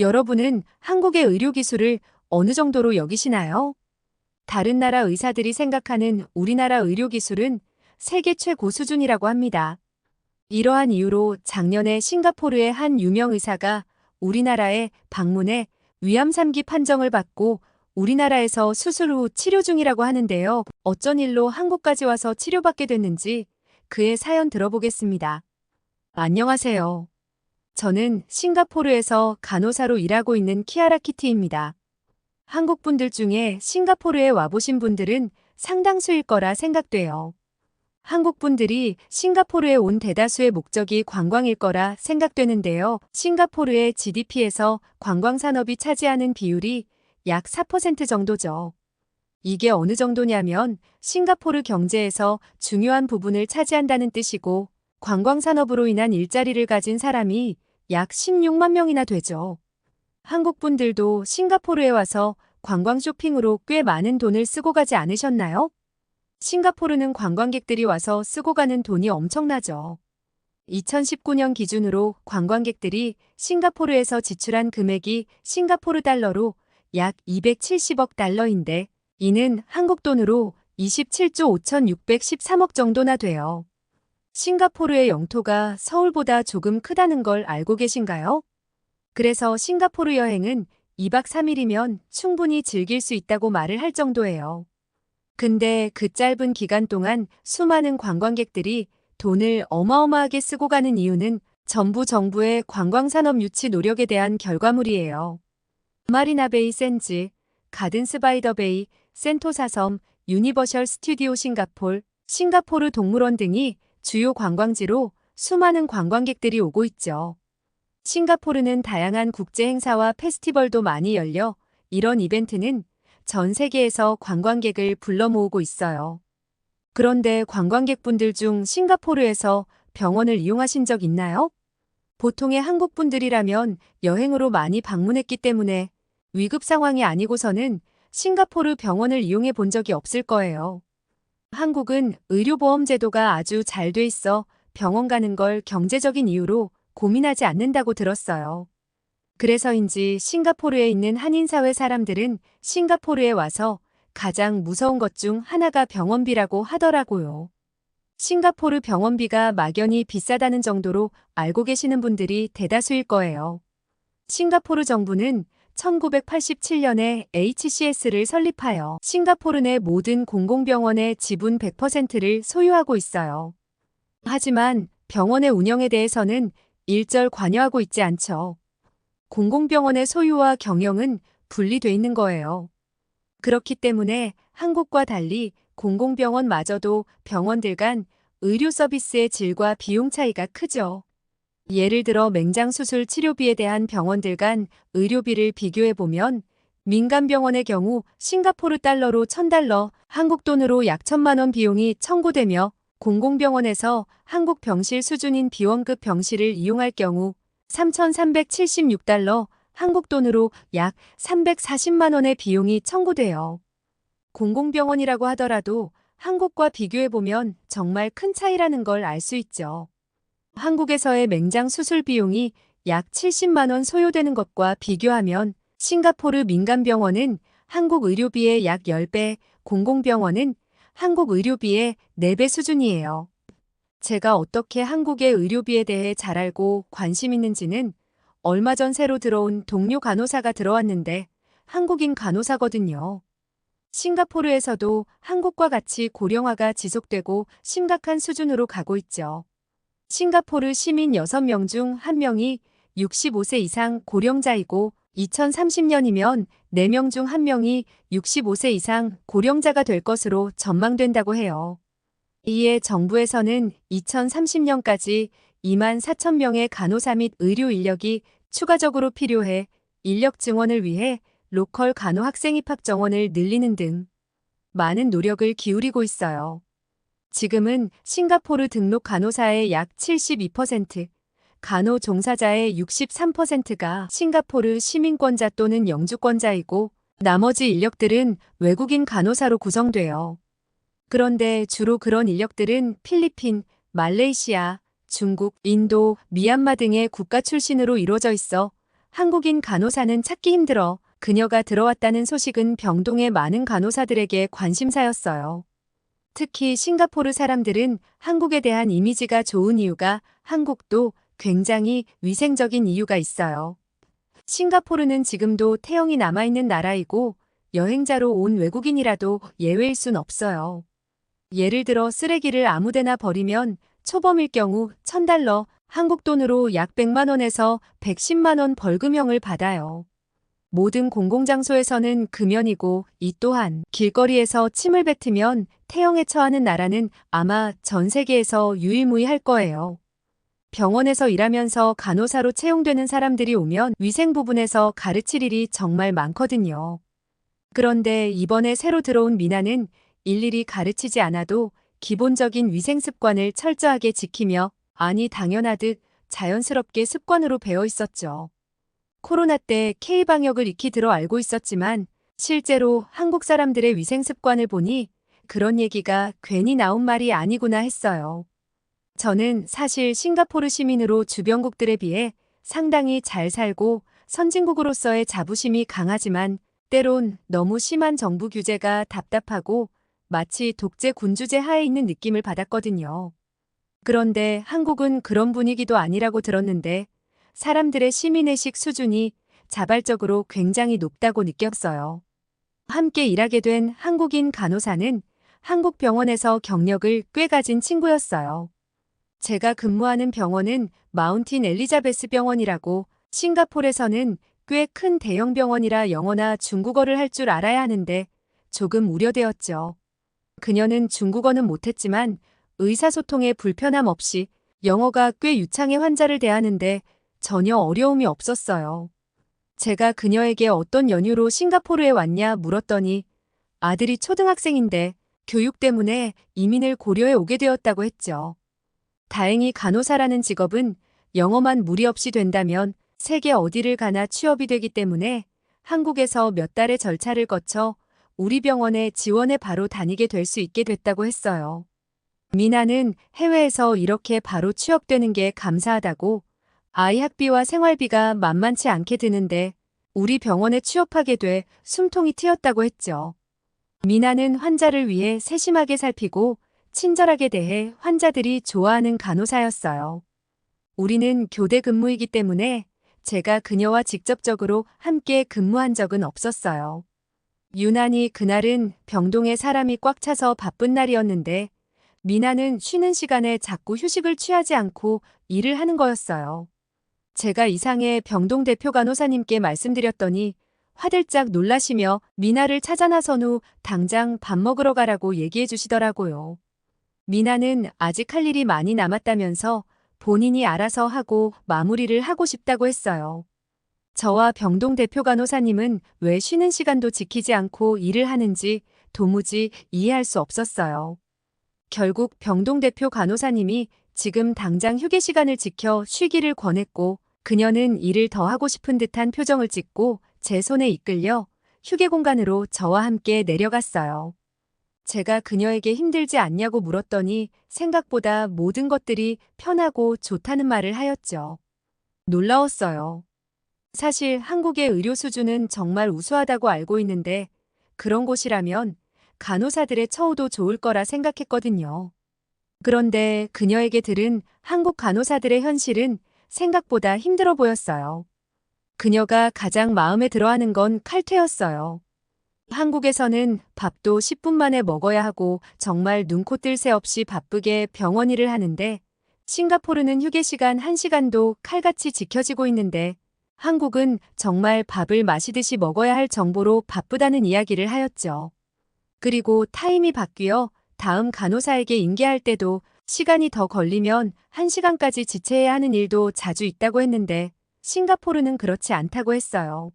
여러분은 한국의 의료 기술을 어느 정도로 여기시나요? 다른 나라 의사들이 생각하는 우리나라 의료 기술은 세계 최고 수준이라고 합니다. 이러한 이유로 작년에 싱가포르의 한 유명 의사가 우리나라에 방문해 위암 3기 판정을 받고 우리나라에서 수술 후 치료 중이라고 하는데요. 어쩐 일로 한국까지 와서 치료받게 됐는지 그의 사연 들어보겠습니다. 안녕하세요. 저는 싱가포르에서 간호사로 일하고 있는 키아라 키티입니다. 한국 분들 중에 싱가포르에 와보신 분들은 상당수일 거라 생각돼요. 한국 분들이 싱가포르에 온 대다수의 목적이 관광일 거라 생각되는데요. 싱가포르의 GDP에서 관광 산업이 차지하는 비율이 약 4% 정도죠. 이게 어느 정도냐면 싱가포르 경제에서 중요한 부분을 차지한다는 뜻이고 관광 산업으로 인한 일자리를 가진 사람이 약 16만 명이나 되죠. 한국 분들도 싱가포르에 와서 관광 쇼핑으로 꽤 많은 돈을 쓰고 가지 않으셨나요? 싱가포르는 관광객들이 와서 쓰고 가는 돈이 엄청나죠. 2019년 기준으로 관광객들이 싱가포르에서 지출한 금액이 싱가포르 달러로 약 270억 달러인데 이는 한국 돈으로 27조 5,613억 정도나 돼요. 싱가포르의 영토가 서울보다 조금 크다는 걸 알고 계신가요? 그래서 싱가포르 여행은 2박 3일이면 충분히 즐길 수 있다고 말을 할 정도예요. 근데 그 짧은 기간 동안 수많은 관광객들이 돈을 어마어마하게 쓰고 가는 이유는 전부 정부의 관광산업 유치 노력에 대한 결과물이에요. 마리나베이 샌즈, 가든 스바이더베이, 센토사섬, 유니버셜 스튜디오 싱가폴, 싱가포르 동물원 등이 주요 관광지로 수많은 관광객들이 오고 있죠. 싱가포르는 다양한 국제 행사와 페스티벌도 많이 열려 이런 이벤트는 전 세계에서 관광객을 불러 모으고 있어요. 그런데 관광객분들 중 싱가포르에서 병원을 이용하신 적 있나요? 보통의 한국 분들이라면 여행으로 많이 방문했기 때문에 위급 상황이 아니고서는 싱가포르 병원을 이용해 본 적이 없을 거예요. 한국은 의료보험 제도가 아주 잘 돼 있어 병원 가는 걸 경제적인 이유로 고민하지 않는다고 들었어요. 그래서인지 싱가포르에 있는 한인사회 사람들은 싱가포르에 와서 가장 무서운 것 중 하나가 병원비라고 하더라고요. 싱가포르 병원비가 막연히 비싸다는 정도로 알고 계시는 분들이 대다수일 거예요. 싱가포르 정부는 1987년에 HCS를 설립하여 싱가포르 내 모든 공공병원의 지분 100%를 소유하고 있어요. 하지만 병원의 운영에 대해서는 일절 관여하고 있지 않죠. 공공병원의 소유와 경영은 분리돼 있는 거예요. 그렇기 때문에 한국과 달리 공공병원마저도 병원들 간 의료 서비스의 질과 비용 차이가 크죠. 예를 들어 맹장수술 치료비에 대한 병원들 간 의료비를 비교해보면 민간병원의 경우 싱가포르 달러로 1000달러, 한국 돈으로 약 1000만 원 비용이 청구되며 공공병원에서 한국 병실 수준인 비원급 병실을 이용할 경우 3,376달러, 한국 돈으로 약 340만 원의 비용이 청구돼요. 공공병원이라고 하더라도 한국과 비교해보면 정말 큰 차이라는 걸 알 수 있죠. 한국에서의 맹장 수술 비용이 약 70만 원 소요되는 것과 비교하면 싱가포르 민간병원은 한국 의료비의 약 10배, 공공병원은 한국 의료비의 4배 수준이에요. 제가 어떻게 한국의 의료비에 대해 잘 알고 관심 있는지는 얼마 전 새로 들어온 동료 간호사가 들어왔는데 한국인 간호사거든요. 싱가포르에서도 한국과 같이 고령화가 지속되고 심각한 수준으로 가고 있죠. 싱가포르 시민 6명 중 1명이 65세 이상 고령자이고 2030년이면 4명 중 1명이 65세 이상 고령자가 될 것으로 전망된다고 해요. 이에 정부에서는 2030년까지 2만 4천 명의 간호사 및 의료 인력이 추가적으로 필요해 인력 증원을 위해 로컬 간호 학생 입학 정원을 늘리는 등 많은 노력을 기울이고 있어요. 지금은 싱가포르 등록 간호사의 약 72%, 간호 종사자의 63%가 싱가포르 시민권자 또는 영주권자이고 나머지 인력들은 외국인 간호사로 구성돼요. 그런데 주로 그런 인력들은 필리핀, 말레이시아, 중국, 인도, 미얀마 등의 국가 출신으로 이루어져 있어 한국인 간호사는 찾기 힘들어 그녀가 들어왔다는 소식은 병동의 많은 간호사들에게 관심사였어요. 특히 싱가포르 사람들은 한국에 대한 이미지가 좋은 이유가 한국도 굉장히 위생적인 이유가 있어요. 싱가포르는 지금도 태영이 남아있는 나라이고 여행자로 온 외국인이라도 예외일 순 없어요. 예를 들어 쓰레기를 아무데나 버리면 초범일 경우 1000달러, 한국 돈으로 약 100만 원에서 110만 원 벌금형을 받아요. 모든 공공장소에서는 금연이고 이 또한 길거리에서 침을 뱉으면 태형에 처하는 나라는 아마 전 세계에서 유일무이할 거예요. 병원에서 일하면서 간호사로 채용되는 사람들이 오면 위생 부분에서 가르칠 일이 정말 많거든요. 그런데 이번에 새로 들어온 미나는 일일이 가르치지 않아도 기본적인 위생 습관을 철저하게 지키며 아니 당연하듯 자연스럽게 습관으로 배어 있었죠. 코로나 때 K방역을 익히 들어 알고 있었지만 실제로 한국 사람들의 위생 습관을 보니 그런 얘기가 괜히 나온 말이 아니구나 했어요. 저는 사실 싱가포르 시민으로 주변국들에 비해 상당히 잘 살고 선진국으로서의 자부심이 강하지만 때론 너무 심한 정부 규제가 답답하고 마치 독재 군주제 하에 있는 느낌을 받았거든요. 그런데 한국은 그런 분위기도 아니라고 들었는데 사람들의 시민의식 수준이 자발적으로 굉장히 높다고 느꼈어요. 함께 일하게 된 한국인 간호사는 한국 병원에서 경력을 꽤 가진 친구였어요. 제가 근무하는 병원은 마운틴 엘리자베스 병원이라고 싱가폴에서는 꽤 큰 대형 병원이라 영어나 중국어를 할 줄 알아야 하는데 조금 우려되었죠. 그녀는 중국어는 못했지만 의사소통에 불편함 없이 영어가 꽤 유창의 환자를 대하는데 전혀 어려움이 없었어요. 제가 그녀에게 어떤 연유로 싱가포르에 왔냐 물었더니 아들이 초등학생인데 교육 때문에 이민을 고려해 오게 되었다고 했죠. 다행히 간호사라는 직업은 영어만 무리 없이 된다면 세계 어디를 가나 취업이 되기 때문에 한국에서 몇 달의 절차를 거쳐 우리 병원에 지원해 바로 다니게 될 수 있게 됐다고 했어요. 미나는 해외에서 이렇게 바로 취업되는 게 감사하다고 아이 학비와 생활비가 만만치 않게 드는데 우리 병원에 취업하게 돼 숨통이 트였다고 했죠. 미나는 환자를 위해 세심하게 살피고 친절하게 대해 환자들이 좋아하는 간호사였어요. 우리는 교대 근무이기 때문에 제가 그녀와 직접적으로 함께 근무한 적은 없었어요. 유난히 그날은 병동에 사람이 꽉 차서 바쁜 날이었는데 미나는 쉬는 시간에 자꾸 휴식을 취하지 않고 일을 하는 거였어요. 제가 이상의 병동 대표 간호사님께 말씀드렸더니 화들짝 놀라시며 미나를 찾아 나선 후 당장 밥 먹으러 가라고 얘기해 주시더라고요. 미나는 아직 할 일이 많이 남았다면서 본인이 알아서 하고 마무리를 하고 싶다고 했어요. 저와 병동 대표 간호사님은 왜 쉬는 시간도 지키지 않고 일을 하는지 도무지 이해할 수 없었어요. 결국 병동 대표 간호사님이 지금 당장 휴게 시간을 지켜 쉬기를 권했고 그녀는 일을 더 하고 싶은 듯한 표정을 짓고 제 손에 이끌려 휴게 공간으로 저와 함께 내려갔어요. 제가 그녀에게 힘들지 않냐고 물었더니 생각보다 모든 것들이 편하고 좋다는 말을 하였죠. 놀라웠어요. 사실 한국의 의료 수준은 정말 우수하다고 알고 있는데 그런 곳이라면 간호사들의 처우도 좋을 거라 생각했거든요. 그런데 그녀에게 들은 한국 간호사들의 현실은 생각보다 힘들어 보였어요. 그녀가 가장 마음에 들어하는 건 칼퇴였어요. 한국에서는 밥도 10분 만에 먹어야 하고 정말 눈코 뜰 새 없이 바쁘게 병원 일을 하는데 싱가포르는 휴게 시간 1시간도 칼같이 지켜지고 있는데 한국은 정말 밥을 마시듯이 먹어야 할 정보로 바쁘다는 이야기를 하였죠. 그리고 타임이 바뀌어 다음 간호사에게 인계할 때도 시간이 더 걸리면 1시간까지 지체해야 하는 일도 자주 있다고 했는데 싱가포르는 그렇지 않다고 했어요.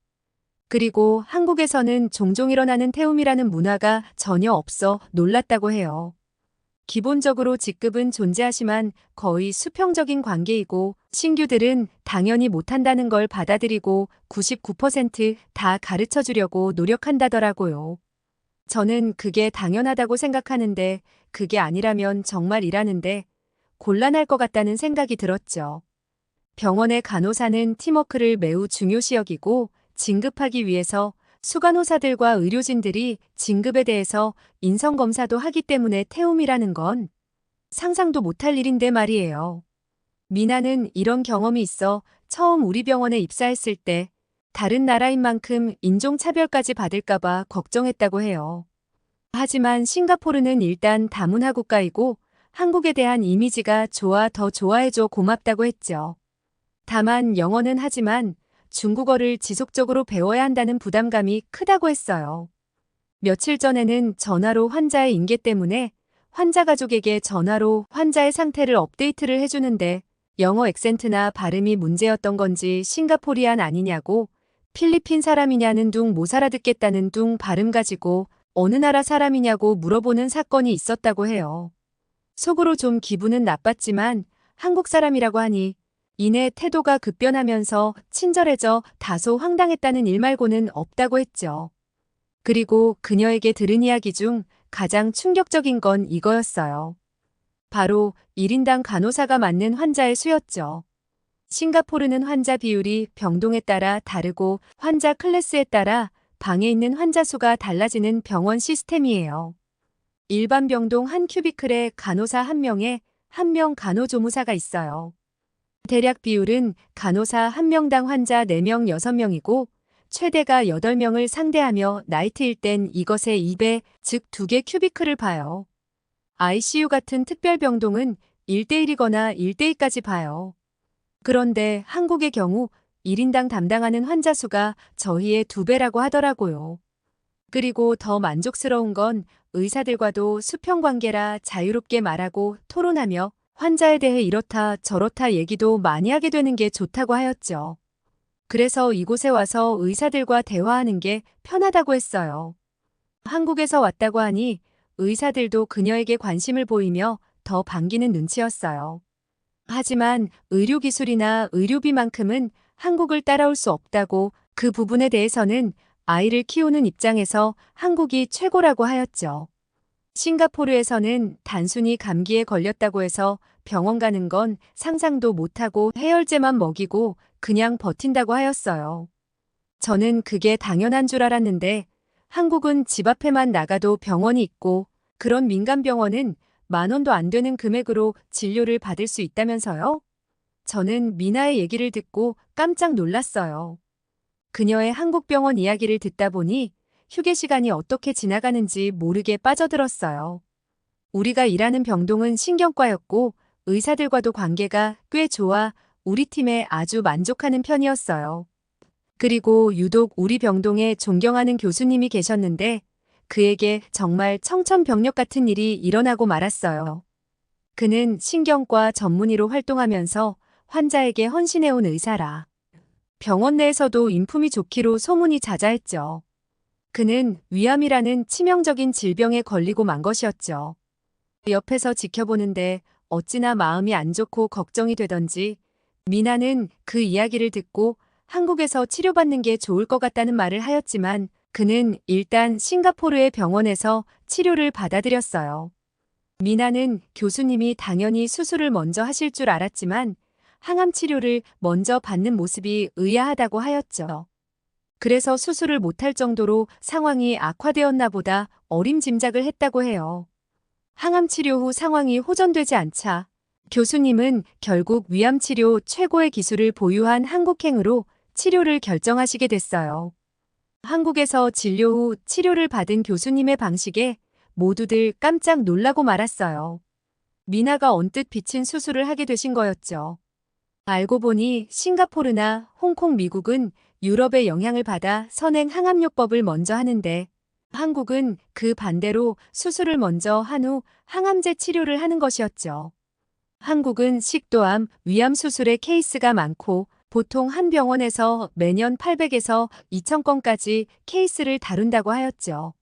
그리고 한국에서는 종종 일어나는 태움이라는 문화가 전혀 없어 놀랐다고 해요. 기본적으로 직급은 존재하지만 거의 수평적인 관계이고 신규들은 당연히 못한다는 걸 받아들이고 99%다 가르쳐 주려고 노력한다더라고요. 저는 그게 당연하다고 생각하는데 그게 아니라면 정말 일하는데 곤란할 것 같다는 생각이 들었죠. 병원의 간호사는 팀워크를 매우 중요시 여기고 진급하기 위해서 수간호사들과 의료진들이 진급에 대해서 인성검사도 하기 때문에 태움이라는 건 상상도 못할 일인데 말이에요. 미나는 이런 경험이 있어 처음 우리 병원에 입사했을 때 다른 나라인 만큼 인종차별까지 받을까봐 걱정했다고 해요. 하지만 싱가포르는 일단 다문화 국가이고 한국에 대한 이미지가 좋아 더 좋아해줘 고맙다고 했죠. 다만 영어는 하지만 중국어를 지속적으로 배워야 한다는 부담감이 크다고 했어요. 며칠 전에는 전화로 환자의 인계 때문에 환자 가족에게 전화로 환자의 상태를 업데이트를 해주는데 영어 액센트나 발음이 문제였던 건지 싱가포리안 아니냐고 필리핀 사람이냐는 둥 못 알아듣겠다는 둥 발음 가지고 어느 나라 사람이냐고 물어보는 사건이 있었다고 해요. 속으로 좀 기분은 나빴지만 한국 사람이라고 하니 이내 태도가 급변하면서 친절해져 다소 황당했다는 일 말고는 없다고 했죠. 그리고 그녀에게 들은 이야기 중 가장 충격적인 건 이거였어요. 바로 1인당 간호사가 맞는 환자의 수였죠. 싱가포르는 환자 비율이 병동에 따라 다르고 환자 클래스에 따라 방에 있는 환자 수가 달라지는 병원 시스템이에요. 일반 병동 한 큐비클에 간호사 한명에 한 명 간호조무사가 있어요. 대략 비율은 간호사 한명당 환자 4명, 6명이고 최대가 8명을 상대하며 나이트일 땐 이것의 2배, 즉 2개 큐비클을 봐요. ICU 같은 특별병동은 1대1이거나 1대2까지 봐요. 그런데 한국의 경우 1인당 담당하는 환자 수가 저희의 2배라고 하더라고요. 그리고 더 만족스러운 건 의사들과도 수평 관계라 자유롭게 말하고 토론하며 환자에 대해 이렇다 저렇다 얘기도 많이 하게 되는 게 좋다고 하였죠. 그래서 이곳에 와서 의사들과 대화하는 게 편하다고 했어요. 한국에서 왔다고 하니 의사들도 그녀에게 관심을 보이며 더 반기는 눈치였어요. 하지만 의료기술이나 의료비만큼은 한국을 따라올 수 없다고 그 부분에 대해서는 아이를 키우는 입장에서 한국이 최고라고 하였죠. 싱가포르에서는 단순히 감기에 걸렸다고 해서 병원 가는 건 상상도 못하고 해열제만 먹이고 그냥 버틴다고 하였어요. 저는 그게 당연한 줄 알았는데 한국은 집 앞에만 나가도 병원이 있고 그런 민간 병원은 만 원도 안 되는 금액으로 진료를 받을 수 있다면서요? 저는 미나의 얘기를 듣고 깜짝 놀랐어요. 그녀의 한국 병원 이야기를 듣다 보니 휴게 시간이 어떻게 지나가는지 모르게 빠져들었어요. 우리가 일하는 병동은 신경과였고 의사들과도 관계가 꽤 좋아 우리 팀에 아주 만족하는 편이었어요. 그리고 유독 우리 병동에 존경하는 교수님이 계셨는데 그에게 정말 청천벽력 같은 일이 일어나고 말았어요. 그는 신경과 전문의로 활동하면서 환자에게 헌신해온 의사라. 병원 내에서도 인품이 좋기로 소문이 자자했죠. 그는 위암이라는 치명적인 질병에 걸리고 만 것이었죠. 옆에서 지켜보는데 어찌나 마음이 안 좋고 걱정이 되던지 미나는 그 이야기를 듣고 한국에서 치료받는 게 좋을 것 같다는 말을 하였지만 그는 일단 싱가포르의 병원에서 치료를 받아들였어요. 미나는 교수님이 당연히 수술을 먼저 하실 줄 알았지만 항암 치료를 먼저 받는 모습이 의아하다고 하였죠. 그래서 수술을 못할 정도로 상황이 악화되었나 보다 어림짐작을 했다고 해요. 항암 치료 후 상황이 호전되지 않자 교수님은 결국 위암 치료 최고의 기술을 보유한 한국행으로 치료를 결정하시게 됐어요. 한국에서 진료 후 치료를 받은 교수님의 방식에 모두들 깜짝 놀라고 말았어요. 미나가 언뜻 비친 수술을 하게 되신 거였죠. 알고 보니 싱가포르나 홍콩, 미국은 유럽의 영향을 받아 선행 항암요법을 먼저 하는데 한국은 그 반대로 수술을 먼저 한 후 항암제 치료를 하는 것이었죠. 한국은 식도암, 위암 수술의 케이스가 많고 보통 한 병원에서 매년 800에서 2000건까지 케이스를 다룬다고 하였죠.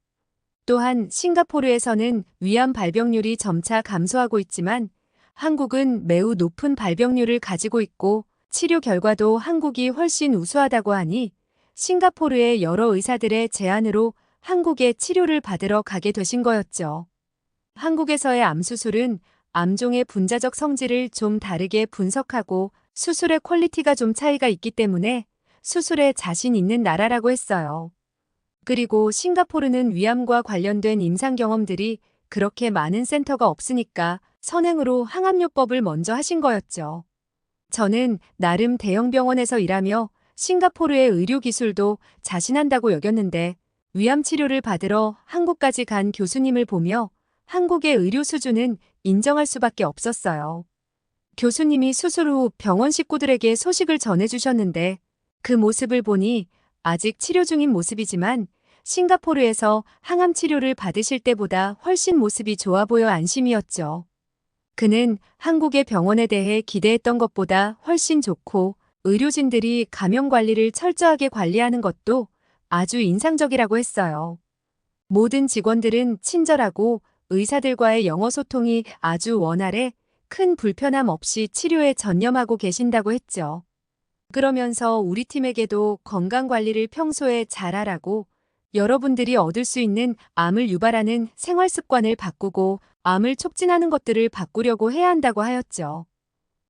또한 싱가포르에서는 위암 발병률이 점차 감소하고 있지만 한국은 매우 높은 발병률을 가지고 있고 치료 결과도 한국이 훨씬 우수하다고 하니 싱가포르의 여러 의사들의 제안으로 한국에 치료를 받으러 가게 되신 거였죠. 한국에서의 암수술은 암종의 분자적 성질을 좀 다르게 분석하고 수술의 퀄리티가 좀 차이가 있기 때문에 수술에 자신 있는 나라라고 했어요. 그리고 싱가포르는 위암과 관련된 임상 경험들이 그렇게 많은 센터가 없으니까 선행으로 항암요법을 먼저 하신 거였죠. 저는 나름 대형 병원에서 일하며 싱가포르의 의료 기술도 자신한다고 여겼는데 위암 치료를 받으러 한국까지 간 교수님을 보며 한국의 의료 수준은 인정할 수밖에 없었어요. 교수님이 수술 후 병원 식구들에게 소식을 전해주셨는데 그 모습을 보니 아직 치료 중인 모습이지만 싱가포르에서 항암 치료를 받으실 때보다 훨씬 모습이 좋아 보여 안심이었죠. 그는 한국의 병원에 대해 기대했던 것보다 훨씬 좋고 의료진들이 감염 관리를 철저하게 관리하는 것도 아주 인상적이라고 했어요. 모든 직원들은 친절하고 의사들과의 영어 소통이 아주 원활해 큰 불편함 없이 치료에 전념하고 계신다고 했죠. 그러면서 우리 팀에게도 건강 관리를 평소에 잘하라고 여러분들이 얻을 수 있는 암을 유발하는 생활 습관을 바꾸고 암을 촉진하는 것들을 바꾸려고 해야 한다고 하였죠.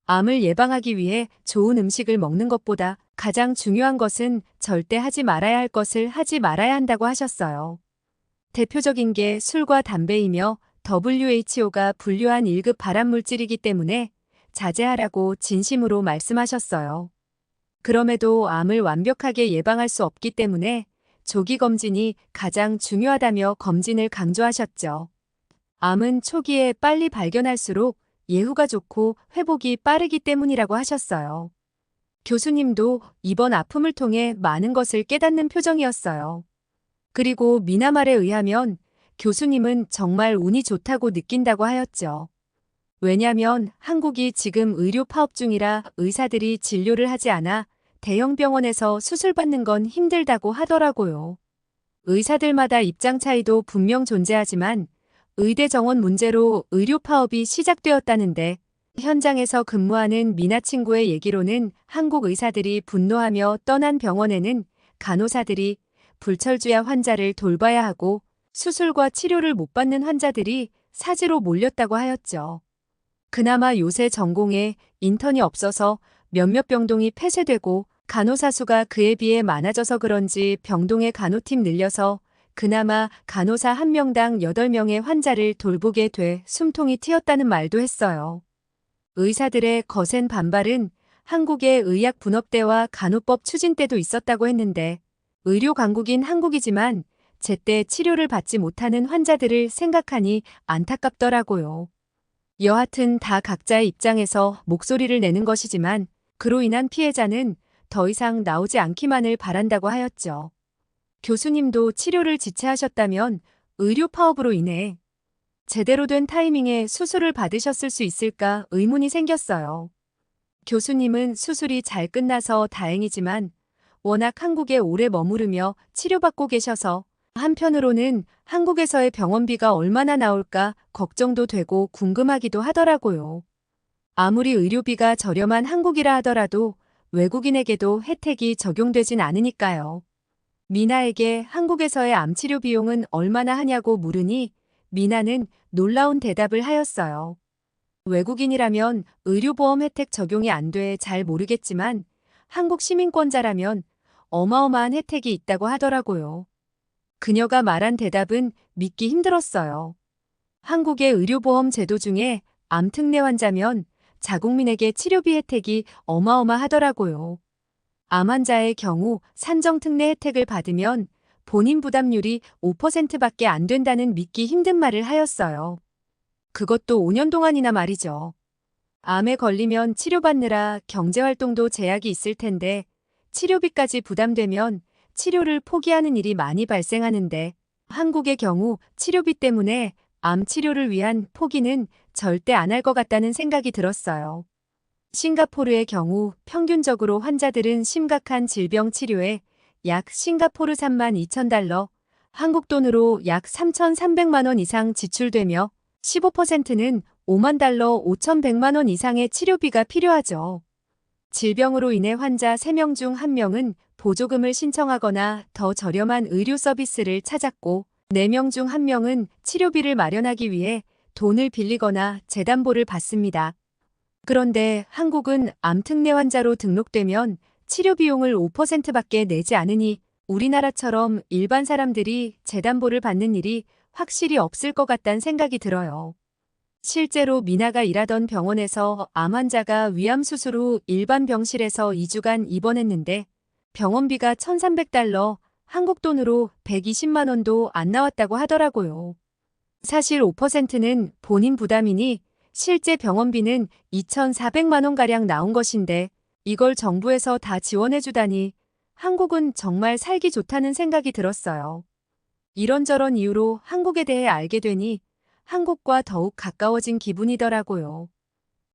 암을 예방하기 위해 좋은 음식을 먹는 것보다 가장 중요한 것은 절대 하지 말아야 할 것을 하지 말아야 한다고 하셨어요. 대표적인 게 술과 담배이며 WHO가 분류한 1급 발암물질이기 때문에 자제하라고 진심으로 말씀하셨어요. 그럼에도 암을 완벽하게 예방할 수 없기 때문에 조기 검진이 가장 중요하다며 검진을 강조하셨죠. 암은 초기에 빨리 발견할수록 예후가 좋고 회복이 빠르기 때문이라고 하셨어요. 교수님도 이번 아픔을 통해 많은 것을 깨닫는 표정이었어요. 그리고 미나말에 의하면 교수님은 정말 운이 좋다고 느낀다고 하였죠. 왜냐면 한국이 지금 의료 파업 중이라 의사들이 진료를 하지 않아 대형 병원에서 수술받는 건 힘들다고 하더라고요. 의사들마다 입장 차이도 분명 존재하지만 의대 정원 문제로 의료 파업이 시작되었다는데 현장에서 근무하는 미나 친구의 얘기로는 한국 의사들이 분노하며 떠난 병원에는 간호사들이 불철주야 환자를 돌봐야 하고 수술과 치료를 못 받는 환자들이 사지로 몰렸다고 하였죠. 그나마 요새 전공에 인턴이 없어서 몇몇 병동이 폐쇄되고 간호사 수가 그에 비해 많아져서 그런지 병동의 간호팀 늘려서 그나마 간호사 한 명당 8명의 환자를 돌보게 돼 숨통이 튀었다는 말도 했어요. 의사들의 거센 반발은 한국의 의약 분업대와 간호법 추진 때도 있었다고 했는데 의료 강국인 한국이지만 제때 치료를 받지 못하는 환자들을 생각하니 안타깝더라고요. 여하튼 다 각자의 입장에서 목소리를 내는 것이지만 그로 인한 피해자는 더 이상 나오지 않기만을 바란다고 하였죠. 교수님도 치료를 지체하셨다면 의료 파업으로 인해 제대로 된 타이밍에 수술을 받으셨을 수 있을까 의문이 생겼어요. 교수님은 수술이 잘 끝나서 다행이지만 워낙 한국에 오래 머무르며 치료받고 계셔서 한편으로는 한국에서의 병원비가 얼마나 나올까 걱정도 되고 궁금하기도 하더라고요. 아무리 의료비가 저렴한 한국이라 하더라도 외국인에게도 혜택이 적용되진 않으니까요. 미나에게 한국에서의 암치료 비용은 얼마나 하냐고 물으니 미나는 놀라운 대답을 하였어요. 외국인이라면 의료보험 혜택 적용이 안 돼 잘 모르겠지만 한국 시민권자라면 어마어마한 혜택이 있다고 하더라고요. 그녀가 말한 대답은 믿기 힘들었어요. 한국의 의료보험 제도 중에 암 특례 환자면 자국민에게 치료비 혜택이 어마어마하더라고요. 암 환자의 경우 산정 특례 혜택을 받으면 본인 부담률이 5%밖에 안 된다는 믿기 힘든 말을 하였어요. 그것도 5년 동안이나 말이죠. 암에 걸리면 치료받느라 경제활동도 제약이 있을 텐데 치료비까지 부담되면 치료를 포기하는 일이 많이 발생하는데 한국의 경우 치료비 때문에 암 치료를 위한 포기는 절대 안 할 것 같다는 생각이 들었어요. 싱가포르의 경우 평균적으로 환자들은 심각한 질병 치료에 약 싱가포르 3만 2천 달러, 한국 돈으로 약 3,300만 원 이상 지출되며 15%는 5만 달러 5,100만 원 이상의 치료비가 필요하죠. 질병으로 인해 환자 3명 중 1명은 보조금을 신청하거나 더 저렴한 의료 서비스를 찾았고 4명 중 1명은 치료비를 마련하기 위해 돈을 빌리거나 재담보를 받습니다. 그런데 한국은 암특례 환자로 등록되면 치료 비용을 5%밖에 내지 않으니 우리나라처럼 일반 사람들이 재담보를 받는 일이 확실히 없을 것 같다는 생각이 들어요. 실제로 미나가 일하던 병원에서 암 환자가 위암 수술 후 일반 병실에서 2주간 입원했는데 병원비가 1,300달러, 한국 돈으로 120만 원도 안 나왔다고 하더라고요. 사실 5%는 본인 부담이니 실제 병원비는 2,400만 원가량 나온 것인데 이걸 정부에서 다 지원해주다니 한국은 정말 살기 좋다는 생각이 들었어요. 이런저런 이유로 한국에 대해 알게 되니 한국과 더욱 가까워진 기분이더라고요.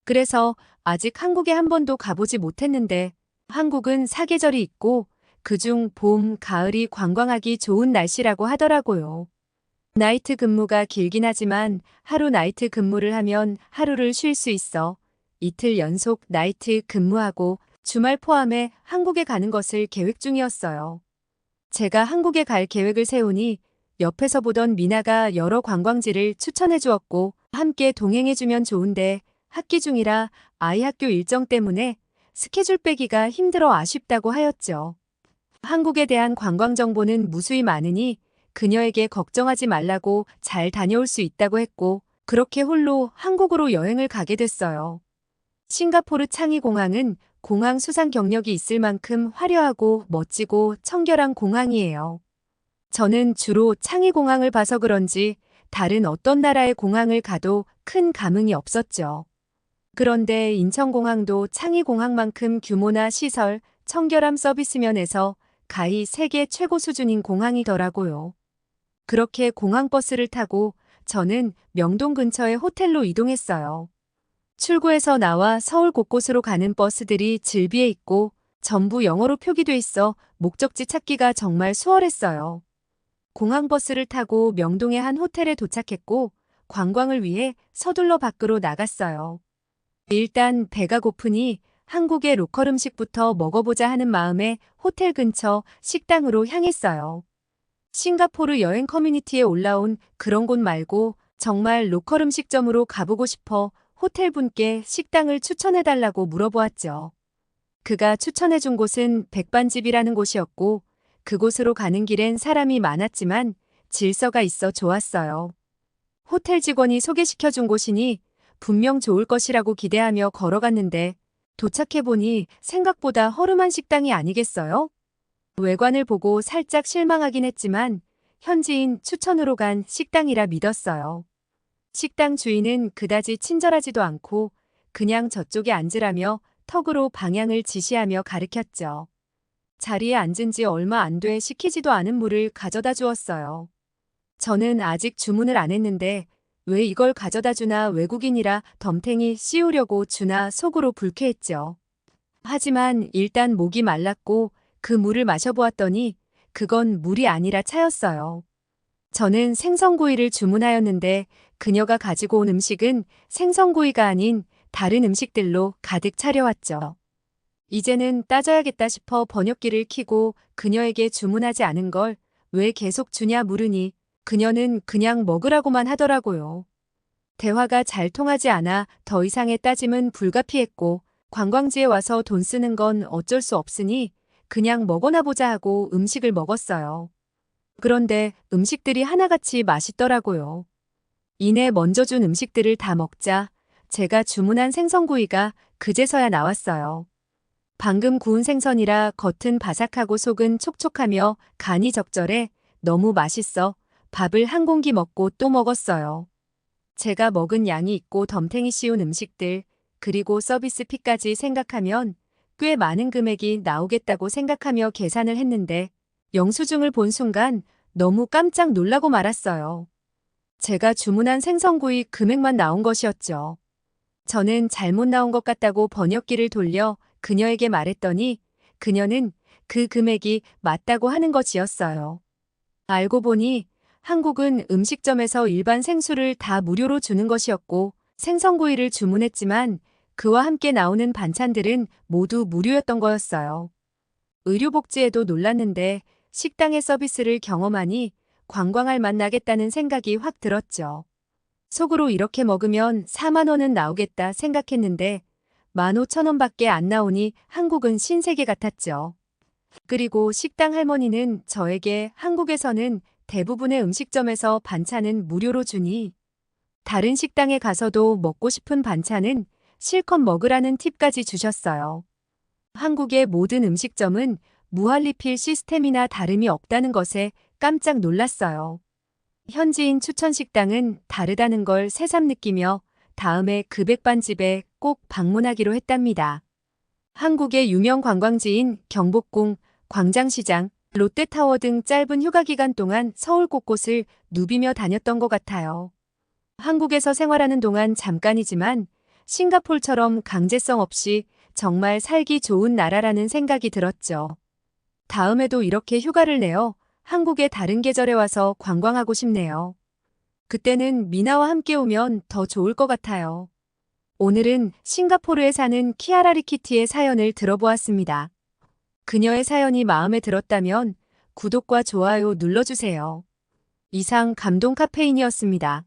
그래서 아직 한국에 한 번도 가보지 못했는데 한국은 사계절이 있고 그중 봄, 가을이 관광하기 좋은 날씨라고 하더라고요. 나이트 근무가 길긴 하지만 하루 나이트 근무를 하면 하루를 쉴 수 있어 이틀 연속 나이트 근무하고 주말 포함해 한국에 가는 것을 계획 중이었어요. 제가 한국에 갈 계획을 세우니 옆에서 보던 미나가 여러 관광지를 추천해 주었고 함께 동행해 주면 좋은데 학기 중이라 아이 학교 일정 때문에 스케줄 빼기가 힘들어 아쉽다고 하였죠. 한국에 대한 관광 정보는 무수히 많으니 그녀에게 걱정하지 말라고 잘 다녀올 수 있다고 했고 그렇게 홀로 한국으로 여행을 가게 됐어요. 싱가포르 창이 공항은 공항 수상 경력이 있을 만큼 화려하고 멋지고 청결한 공항이에요. 저는 주로 창이 공항을 봐서 그런지 다른 어떤 나라의 공항을 가도 큰 감흥이 없었죠. 그런데 인천공항도 창이 공항만큼 규모나 시설, 청결함 서비스 면에서 가히 세계 최고 수준인 공항이더라고요. 그렇게 공항버스를 타고 저는 명동 근처의 호텔로 이동했어요. 출구에서 나와 서울 곳곳으로 가는 버스들이 질비해 있고 전부 영어로 표기돼 있어 목적지 찾기가 정말 수월했어요. 공항버스를 타고 명동의 한 호텔에 도착했고 관광을 위해 서둘러 밖으로 나갔어요. 일단 배가 고프니 한국의 로컬 음식부터 먹어보자 하는 마음에 호텔 근처 식당으로 향했어요. 싱가포르 여행 커뮤니티에 올라온 그런 곳 말고 정말 로컬 음식점으로 가보고 싶어 호텔 분께 식당을 추천해달라고 물어보았죠. 그가 추천해준 곳은 백반집이라는 곳이었고 그곳으로 가는 길엔 사람이 많았지만 질서가 있어 좋았어요. 호텔 직원이 소개시켜준 곳이니 분명 좋을 것이라고 기대하며 걸어갔는데 도착해보니 생각보다 허름한 식당이 아니겠어요? 외관을 보고 살짝 실망하긴 했지만 현지인 추천으로 간 식당이라 믿었어요. 식당 주인은 그다지 친절하지도 않고 그냥 저쪽에 앉으라며 턱으로 방향을 지시하며 가르쳤죠. 자리에 앉은 지 얼마 안 돼 시키지도 않은 물을 가져다 주었어요. 저는 아직 주문을 안 했는데 왜 이걸 가져다 주나 외국인이라 덤탱이 씌우려고 주나 속으로 불쾌했죠. 하지만 일단 목이 말랐고 그 물을 마셔보았더니 그건 물이 아니라 차였어요. 저는 생선구이를 주문하였는데 그녀가 가지고 온 음식은 생선구이가 아닌 다른 음식들로 가득 차려왔죠. 이제는 따져야겠다 싶어 번역기를 켜고 그녀에게 주문하지 않은 걸 왜 계속 주냐 물으니 그녀는 그냥 먹으라고만 하더라고요. 대화가 잘 통하지 않아 더 이상의 따짐은 불가피했고 관광지에 와서 돈 쓰는 건 어쩔 수 없으니 그냥 먹어나 보자 하고 음식을 먹었어요. 그런데 음식들이 하나같이 맛있더라고요. 이내 먼저 준 음식들을 다 먹자 제가 주문한 생선구이가 그제서야 나왔어요. 방금 구운 생선이라 겉은 바삭하고 속은 촉촉하며 간이 적절해 너무 맛있어 밥을 한 공기 먹고 또 먹었어요. 제가 먹은 양이 있고 덤탱이 씌운 음식들, 그리고 서비스 피까지 생각하면 꽤 많은 금액이 나오겠다고 생각하며 계산을 했는데 영수증을 본 순간 너무 깜짝 놀라고 말았어요. 제가 주문한 생선구이 금액만 나온 것이었죠. 저는 잘못 나온 것 같다고 번역기를 돌려 그녀에게 말했더니 그녀는 그 금액이 맞다고 하는 것이었어요. 알고 보니 한국은 음식점에서 일반 생수를 다 무료로 주는 것이었고 생선구이를 주문했지만 그와 함께 나오는 반찬들은 모두 무료였던 거였어요. 의료복지에도 놀랐는데 식당의 서비스를 경험하니 관광할 맛 나겠다는 생각이 확 들었죠. 속으로 이렇게 먹으면 4만 원은 나오겠다 생각했는데 15,000원밖에 안 나오니 한국은 신세계 같았죠. 그리고 식당 할머니는 저에게 한국에서는 대부분의 음식점에서 반찬은 무료로 주니 다른 식당에 가서도 먹고 싶은 반찬은 실컷 먹으라는 팁까지 주셨어요. 한국의 모든 음식점은 무한리필 시스템이나 다름이 없다는 것에 깜짝 놀랐어요. 현지인 추천 식당은 다르다는 걸 새삼 느끼며 다음에 그 백반집에 꼭 방문하기로 했답니다. 한국의 유명 관광지인 경복궁, 광장시장, 롯데타워 등 짧은 휴가 기간 동안 서울 곳곳을 누비며 다녔던 것 같아요. 한국에서 생활하는 동안 잠깐이지만 싱가폴처럼 강제성 없이 정말 살기 좋은 나라라는 생각이 들었죠. 다음에도 이렇게 휴가를 내어 한국의 다른 계절에 와서 관광하고 싶네요. 그때는 미나와 함께 오면 더 좋을 것 같아요. 오늘은 싱가포르에 사는 키아라 리키티의 사연을 들어보았습니다. 그녀의 사연이 마음에 들었다면 구독과 좋아요 눌러주세요. 이상 감동 카페인이었습니다.